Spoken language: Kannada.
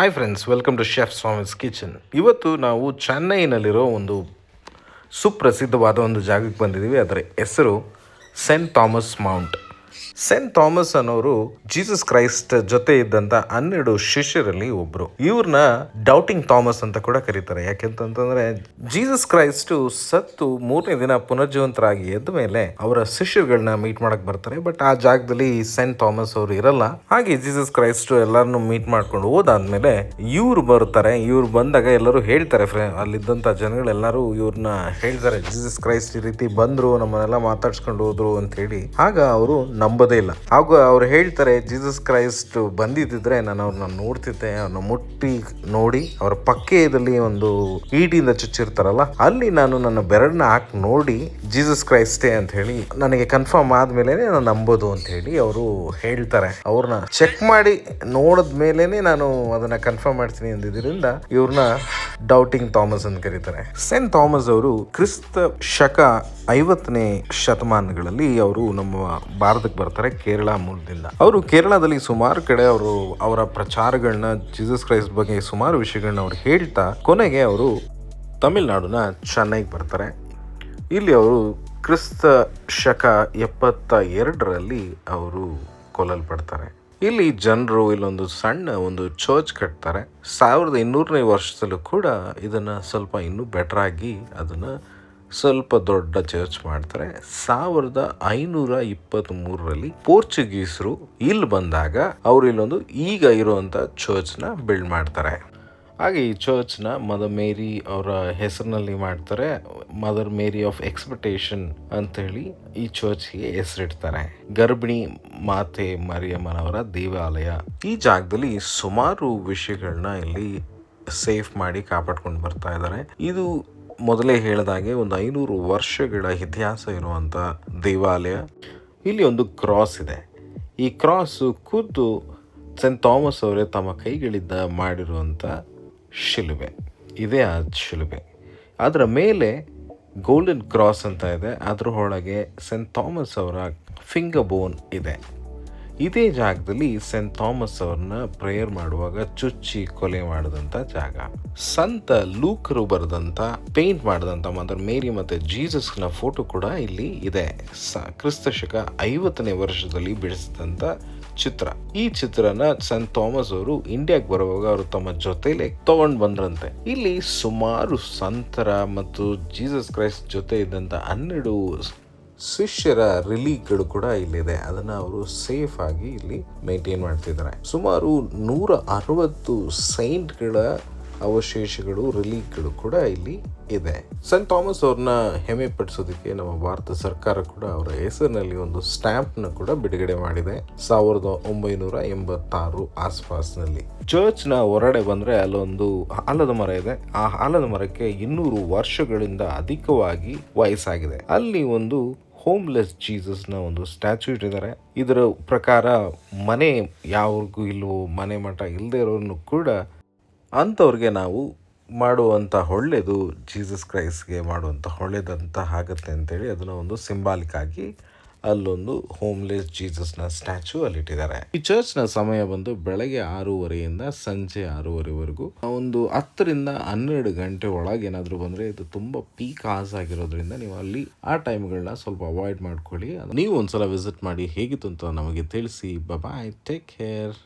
Hi friends welcome to chef Swami's kitchen ಇವತ್ತು ನಾವು ಚೆನ್ನೈನಲ್ಲಿರೋ ಒಂದು ಸುಪ್ರಸಿದ್ಧವಾದ ಒಂದು ಜಾಗಕ್ಕೆ ಬಂದಿದ್ದೀವಿ. ಅದರ ಹೆಸರು Saint Thomas Mount Saint Thomas ಅನ್ನೋರು ಜೀಸಸ್ ಕ್ರೈಸ್ಟ್ ಜೊತೆ ಇದ್ದಂತ ಹನ್ನೆರಡು ಶಿಷ್ಯರಲ್ಲಿ ಒಬ್ರು. ಇವ್ರನ್ನ ಡೌಟಿಂಗ್ ಥಾಮಸ್ ಅಂತ ಕೂಡ ಕರೀತಾರೆ. ಯಾಕೆಂತಂದ್ರೆ ಜೀಸಸ್ ಕ್ರೈಸ್ಟ್ ಸತ್ತು ಮೂರನೇ ದಿನ ಪುನರ್ಜೀವಂತರಾಗಿ ಎದ್ದ ಮೇಲೆ ಅವರ ಶಿಷ್ಯರುಗಳನ್ನ ಮೀಟ್ ಮಾಡಕ್ ಬರ್ತಾರೆ. ಬಟ್ ಆ ಜಾಗದಲ್ಲಿ ಸೆಂಟ್ ಥಾಮಸ್ ಅವರು ಇರಲ್ಲ. ಹಾಗೆ ಜೀಸಸ್ ಕ್ರೈಸ್ಟ್ ಎಲ್ಲರನ್ನು ಮೀಟ್ ಮಾಡ್ಕೊಂಡು ಹೋದಾದ್ಮೇಲೆ ಇವ್ರು ಬರ್ತಾರೆ ಇವ್ರು ಬಂದಾಗ ಎಲ್ಲರೂ ಹೇಳ್ತಾರೆ ಅಲ್ಲಿದ್ದಂತ ಜನಗಳೆಲ್ಲರೂ ಇವ್ರನ್ನ ಹೇಳ್ತಾರೆ ಜೀಸಸ್ ಕ್ರೈಸ್ಟ್ ಈ ರೀತಿ ಬಂದ್ರು, ನಮ್ಮನ್ನೆಲ್ಲ ಮಾತಾಡ್ಸ್ಕೊಂಡು ಹೋದ್ರು ಅಂತ ಹೇಳಿ ಆಗ ಅವರು ನಂಬೋದೇ ಇಲ್ಲ. ಆಗ ಅವ್ರು ಹೇಳ್ತಾರೆ ಜೀಸಸ್ ಕ್ರೈಸ್ಟ್ ಬಂದಿದ್ದಿದ್ರೆ ನಾನು ಅವ್ರನ್ನ ನೋಡ್ತಿದ್ದೆ. ಅವ್ರನ್ನ ಮುಟ್ಟಿ ನೋಡಿ ಅವ್ರ ಪಕ್ಕೆದಲ್ಲಿ ಒಂದು ಈಟಿಯಿಂದ ಚುಚ್ಚಿರ್ತಾರಲ್ಲ, ಅಲ್ಲಿ ನಾನು ನನ್ನ ಬೆರಳನ್ನ ಹಾಕಿ ನೋಡಿ ಜೀಸಸ್ ಕ್ರೈಸ್ಟೇ ಅಂತ ಹೇಳಿ ನನಗೆ ಕನ್ಫರ್ಮ್ ಆದ್ಮೇಲೆ ನಾನು ನಂಬೋದು ಅಂತ ಹೇಳಿ ಅವರು ಹೇಳ್ತಾರೆ. ಅವ್ರನ್ನ ಚೆಕ್ ಮಾಡಿ ನೋಡಿದ ಮೇಲೇನೆ ನಾನು ಅದನ್ನ ಕನ್ಫರ್ಮ್ ಮಾಡ್ತೀನಿ ಅಂದಿದ್ರಿಂದ ಇವ್ರನ್ನ ಡೌಟಿಂಗ್ ಥಾಮಸ್ ಅಂತ ಕರೀತಾರೆ. ಸೆಂಟ್ ಥಾಮಸ್ ಅವರು ಕ್ರಿಸ್ತ ಶಕ ಐವತ್ತನೇ ಶತಮಾನಗಳಲ್ಲಿ ಅವರು ನಮ್ಮ ಭಾರತಕ್ಕೆ ಬರ್ತಾರೆ, ಕೇರಳ ಮೂಲದಿಂದ. ಅವರು ಕೇರಳದಲ್ಲಿ ಸುಮಾರು ಕಡೆ ಅವರು ಅವರ ಪ್ರಚಾರಗಳನ್ನ ಜೀಸಸ್ ಕ್ರೈಸ್ಟ್ ಬಗ್ಗೆ ಸುಮಾರು ವಿಷಯಗಳನ್ನ ಅವ್ರು ಹೇಳ್ತಾ, ಕೊನೆಗೆ ಅವರು ತಮಿಳ್ನಾಡಿನ ಚೆನ್ನೈಗೆ ಬರ್ತಾರೆ. ಇಲ್ಲಿ ಅವರು ಕ್ರಿಸ್ತ ಶಕ ಎಪ್ಪತ್ತ ಎರಡರಲ್ಲಿ ಅವರು ಕೊಲ್ಲಲ್ಪಡ್ತಾರೆ. ಇಲ್ಲಿ ಜನರು ಇಲ್ಲೊಂದು ಸಣ್ಣ ಒಂದು ಚರ್ಚ್ ಕಟ್ತಾರೆ. ಸಾವಿರದ ಇನ್ನೂರನೇ ವರ್ಷದಲ್ಲೂ ಕೂಡ ಇದನ್ನ ಸ್ವಲ್ಪ ಇನ್ನೂ ಬೆಟರ್ ಆಗಿ ಅದನ್ನ ಸ್ವಲ್ಪ ದೊಡ್ಡ ಚರ್ಚ್ ಮಾಡ್ತಾರೆ. ಸಾವಿರದ ಐನೂರ ಇಪ್ಪತ್ತ್ ಮೂರರಲ್ಲಿ ಪೋರ್ಚುಗೀಸರು ಇಲ್ಲಿ ಬಂದಾಗ ಅವರು ಇಲ್ಲೊಂದು ಈಗ ಇರುವಂತ ಚರ್ಚ್ನ ಬಿಲ್ಡ್ ಮಾಡ್ತಾರೆ. ಹಾಗೆ ಈ ಚರ್ಚ್ನ ಮದರ್ ಮೇರಿ ಅವರ ಹೆಸರಿನಲ್ಲಿ ಮಾಡ್ತಾರೆ. ಮದರ್ ಮೇರಿ ಆಫ್ ಎಕ್ಸ್ಪೆಕ್ಟೇಷನ್ ಅಂತೇಳಿ ಈ ಚರ್ಚ್ಗೆ ಹೆಸರಿಡ್ತಾರೆ. ಗರ್ಭಿಣಿ ಮಾತೆ ಮರಿಯಮ್ಮನವರ ದೇವಾಲಯ. ಈ ಜಾಗದಲ್ಲಿ ಸುಮಾರು ವಿಷಯಗಳನ್ನ ಇಲ್ಲಿ ಸೇಫ್ ಮಾಡಿ ಕಾಪಾಡ್ಕೊಂಡು ಬರ್ತಾ ಇದ್ದಾರೆ. ಇದು ಮೊದಲೇ ಹೇಳಿದಾಗೆ ಒಂದು ಐನೂರು ವರ್ಷಗಳ ಇತಿಹಾಸ ಇರುವಂಥ ದೇವಾಲಯ. ಇಲ್ಲಿ ಒಂದು ಕ್ರಾಸ್ ಇದೆ. ಈ ಕ್ರಾಸ್ ಖುದ್ದು ಸೆಂಟ್ ಥಾಮಸ್ ಅವರೇ ತಮ್ಮ ಕೈಗಳಿಂದ ಮಾಡಿರುವಂಥ ಶಿಲುಬೆ. ಇದೇ ಆ ಶಿಲುಬೆ. ಅದರ ಮೇಲೆ ಗೋಲ್ಡನ್ ಕ್ರಾಸ್ ಅಂತ ಇದೆ. ಅದರ ಒಳಗೆ ಸೆಂಟ್ ಥಾಮಸ್ ಅವರ ಫಿಂಗರ್ ಬೋನ್ ಇದೆ. ಇದೇ ಜಾಗದಲ್ಲಿ ಸೆಂಟ್ ಥಾಮಸ್ ಅವ್ರನ್ನ ಪ್ರೇಯರ್ ಮಾಡುವಾಗ ಚುಚ್ಚಿ ಕೊಲೆ ಮಾಡಿದಂಥ ಜಾಗ. ಸಂತ ಲೂಕರು ಬರೆದಂಥ ಪೇಂಟ್ ಮಾಡಿದಂಥ ಮಾತ್ರ ಮೇರಿ ಮತ್ತು ಜೀಸಸ್ನ ಫೋಟೋ ಕೂಡ ಇಲ್ಲಿ ಇದೆ. ಸ ಕ್ರಿಸ್ತ ಶಕ ಐವತ್ತನೇ ವರ್ಷದಲ್ಲಿ ಬಿಡಿಸಿದಂಥ ಚಿತ್ರ. ಈ ಚಿತ್ರನ ಸೆಂಟ್ ಥಾಮಸ್ ಅವರು ಇಂಡಿಯಾಗೆ ಬರುವಾಗ ಅವರು ತಮ್ಮ ಜೊತೆಲೆ ತಗೊಂಡ್ ಬಂದ್ರಂತೆ. ಇಲ್ಲಿ ಸುಮಾರು ಸಂತರ ಮತ್ತು ಜೀಸಸ್ ಕ್ರೈಸ್ಟ್ ಜೊತೆ ಇದ್ದಂತ ಹನ್ನೆರಡು ಶಿಷ್ಯರ ರಿಲೀಕ್ಗಳು ಕೂಡ ಇಲ್ಲಿದೆ. ಅದನ್ನ ಅವರು ಸೇಫ್ ಆಗಿ ಇಲ್ಲಿ ಮೇಂಟೈನ್ ಮಾಡ್ತಿದ್ದಾರೆ. ಸುಮಾರು ನೂರ ಅರವತ್ತು ಸೈಂಟ್ಗಳ ಅವಶೇಷಗಳು ರಿಲೀಕ್ಗಳು ಕೂಡ ಇಲ್ಲಿ ಇದೆ. ಸೆಂಟ್ ಥಾಮಸ್ ಅವ್ರನ್ನ ಹೆಮ್ಮೆ ಪಡಿಸೋದಕ್ಕೆ ನಮ್ಮ ಭಾರತ ಸರ್ಕಾರ ಕೂಡ ಅವರ ಹೆಸರಿನಲ್ಲಿ ಒಂದು ಸ್ಟ್ಯಾಂಪ್ನ ಕೂಡ ಬಿಡುಗಡೆ ಮಾಡಿದೆ. ಸಾವಿರದ ಒಂಬೈನೂರ ಎಂಬತ್ತಾರು ಆಸ್ಪಾಸ್ನಲ್ಲಿ. ಚರ್ಚ್ನ ಹೊರಡೆ ಬಂದ್ರೆ ಅಲ್ಲೊಂದು ಆಲದ ಮರ ಇದೆ. ಆ ಆಲದ ಮರಕ್ಕೆ ಇನ್ನೂರು ವರ್ಷಗಳಿಂದ ಅಧಿಕವಾಗಿ ವಯಸ್ಸಾಗಿದೆ. ಅಲ್ಲಿ ಒಂದು ಹೋಮ್ಲೆಸ್ ಜೀಸಸ್ನ ಒಂದು ಸ್ಟ್ಯಾಚು ಇಟ್ಟಿದ್ದಾರೆ. ಇದರ ಪ್ರಕಾರ ಮನೆ ಯಾವ್ರಿಗೂ ಇಲ್ಲವೋ ಮನೆ ಮಠ ಇಲ್ಲದೆ ಇರೋನು ಕೂಡ ಅಂಥವ್ರಿಗೆ ನಾವು ಮಾಡುವಂಥ ಒಳ್ಳೆಯದು ಜೀಸಸ್ ಕ್ರೈಸ್ಟ್ಗೆ ಮಾಡುವಂಥ ಒಳ್ಳೇದಂತ ಆಗುತ್ತೆ ಅಂತೇಳಿ ಅದನ್ನು ಒಂದು ಸಿಂಬಾಲಿಕ್ ಆಗಿ ಅಲ್ಲೊಂದು ಹೋಮ್ಲೆಸ್ ಜೀಸಸ್ನ ಸ್ಟ್ಯಾಚು ಅಲ್ಲಿಟ್ಟಿದ್ದಾರೆ. ಈ ಚರ್ಚ್ನ ಸಮಯ ಬಂದು ಬೆಳಗ್ಗೆ ಆರೂವರೆಯಿಂದ ಸಂಜೆ ಆರೂವರೆವರೆಗೂ ಒಂದು ಹತ್ತರಿಂದ ಹನ್ನೆರಡು ಗಂಟೆ ಒಳಗೆ ಏನಾದರೂ ಬಂದರೆ ಇದು ತುಂಬ ಪೀಕ್ ಆಸ್ ಆಗಿರೋದ್ರಿಂದ ನೀವು ಅಲ್ಲಿ ಆ ಟೈಮ್ಗಳನ್ನ ಸ್ವಲ್ಪ ಅವಾಯ್ಡ್ ಮಾಡ್ಕೊಳ್ಳಿ. ನೀವು ಒಂದ್ಸಲ ವಿಸಿಟ್ ಮಾಡಿ ಹೇಗಿತ್ತು ಅಂತ ನಮಗೆ ತಿಳಿಸಿ. Bye take care